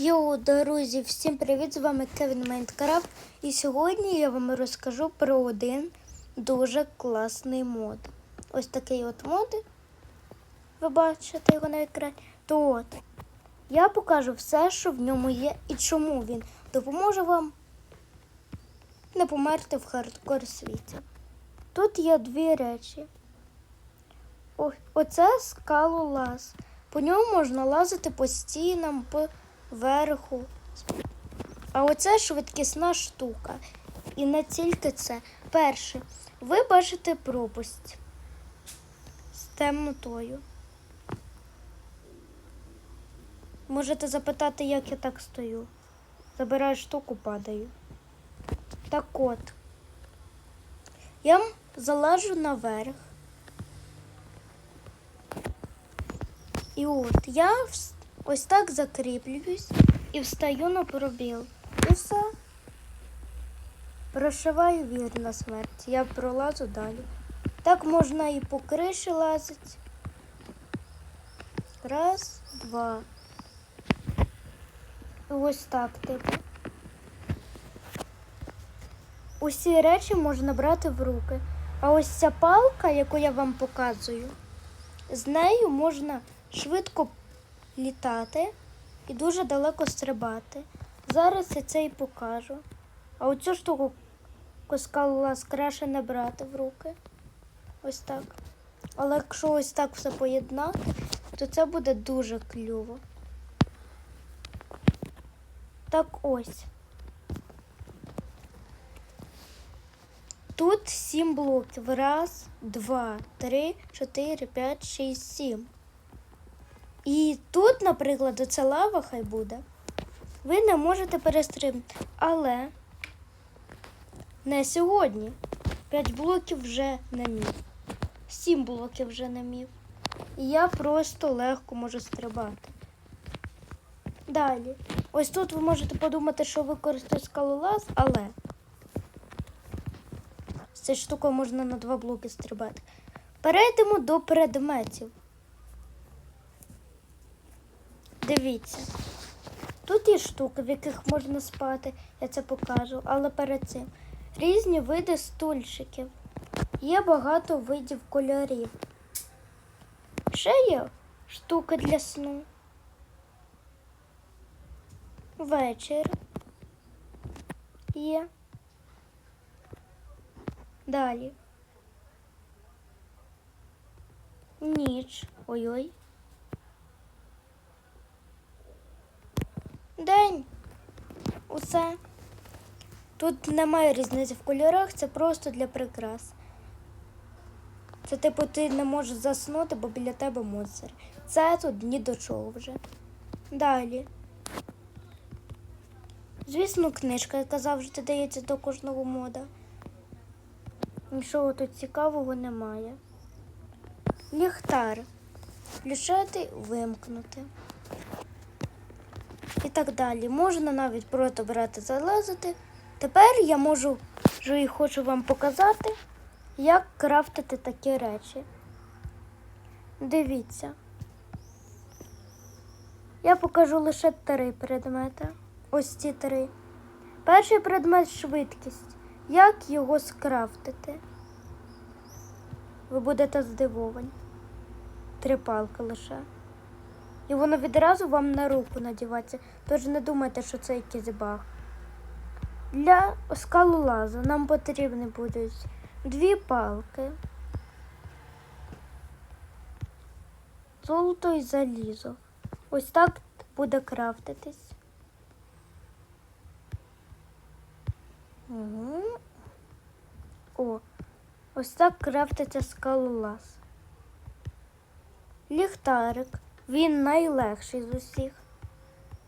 Йоу, друзі, всім привіт! З вами Кевін Майнкрафт. І сьогодні я вам розкажу про один дуже класний мод. Ось такий от мод. Ви бачите його на екрані. То от я покажу все, що в ньому є і чому він допоможе вам не померти в хардкор світі. Тут є дві речі. О, оце скалолаз. По ньому можна лазити по стінам, по верху. А оце швидкісна штука. І не тільки це. Перше, ви бачите пропасть з темнотою. Можете запитати, як я так стою. Забираю штуку, падаю. Так от. Я залажу наверх. І от я ось так закріплююсь і встаю на пробіл. І все. Прошиваю вір на смерть. Я пролазу далі. Так можна і по криші лазити. Раз, два. І ось так, типу. Усі речі можна брати в руки. А ось ця палка, яку я вам показую, з нею можна швидко літати і дуже далеко стрибати. Зараз я це і покажу. А оцю штуку коскалас краще не брати в руки. Ось так. Але якщо ось так все поєднати, то це буде дуже клюво. Так ось. Тут сім блоків. Раз, два, три, чотири, п'ять, шість, сім. І тут, наприклад, оця лава хай буде. Ви не можете перестрибнути. Але не сьогодні. П'ять блоків вже не міг. Сім блоків вже не міг. І я просто легко можу стрибати. Далі. Ось тут ви можете подумати, що використаю скалолаз, але з цією штукою можна на два блоки стрибати. Перейдемо до предметів. Дивіться. Тут є штуки, в яких можна спати, я це покажу, але перед цим різні види стульчиків. Є багато видів кольорів. Ще є штуки для сну. Вечір. Є. Далі. Ніч. Ой-ой. День. Усе. Тут немає різниці в кольорах, це просто для прикрас. Це типу ти не можеш заснути, бо біля тебе монстр. Це тут ні до чого вже. Далі. Звісно, книжка, яка завжди дається до кожного мода. Нічого тут цікавого немає. Ліхтар. Включати, вимкнути. Так далі. Можна навіть просто брати, залазити. Тепер я можу і хочу вам показати, як крафтити такі речі. Дивіться. Я покажу лише три предмети. Ось ці три. Перший предмет швидкість. Як його скрафтити? Ви будете здивовані. Три палки лише. І воно відразу вам на руку надівається. Тож не думайте, що це якийсь баг. Для скалолазу нам потрібні будуть дві палки, золото і залізо. Ось так буде крафтитись. Угу. О, ось так крафтиться скалолаз. Ліхтарик. Він найлегший з усіх.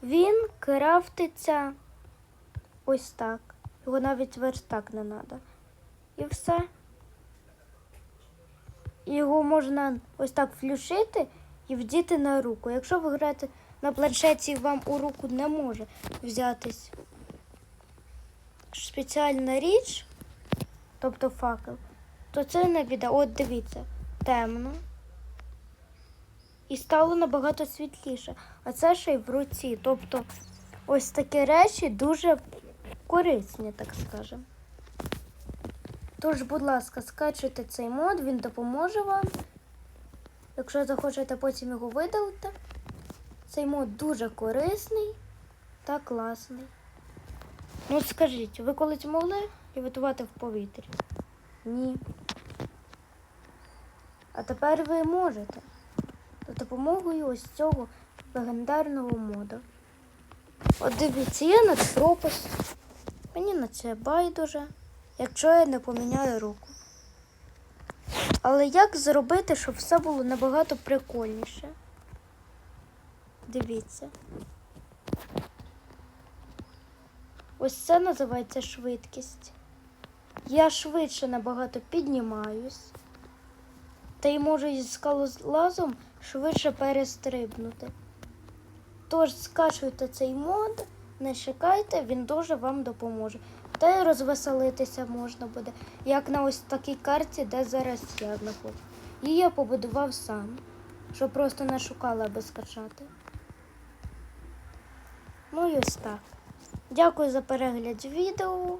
Він крафтиться ось так. Його навіть верстак не треба. І все. Його можна ось так включити і вдіти на руку. Якщо ви граєте на планшеті, вам у руку не може взятись спеціальна річ, тобто факел, то це не біда. От дивіться, темно. І стало набагато світліше. А це ще й в руці. Тобто ось такі речі дуже корисні, так скажемо. Тож, будь ласка, скачуйте цей мод, він допоможе вам. Якщо захочете потім його видалити, цей мод дуже корисний та класний. Ну скажіть, ви колись могли лівітувати в повітрі? Ні. А тепер ви можете допомогою ось цього легендарного моду. От дивіться, я є надпропис. Мені на це байдуже, якщо я не поміняю руку. Але як зробити, щоб все було набагато прикольніше? Дивіться. Ось це називається швидкість. Я швидше набагато піднімаюсь. Та й можу із скалолазом швидше перестрибнути. Тож скачуйте цей мод, не чекайте, він дуже вам допоможе. Та й розвеселитися можна буде, як на ось такій карті, де зараз я знаходжу. Її я побудував сам, щоб просто не шукала аби скачати. Ну і ось так. Дякую за перегляд відео.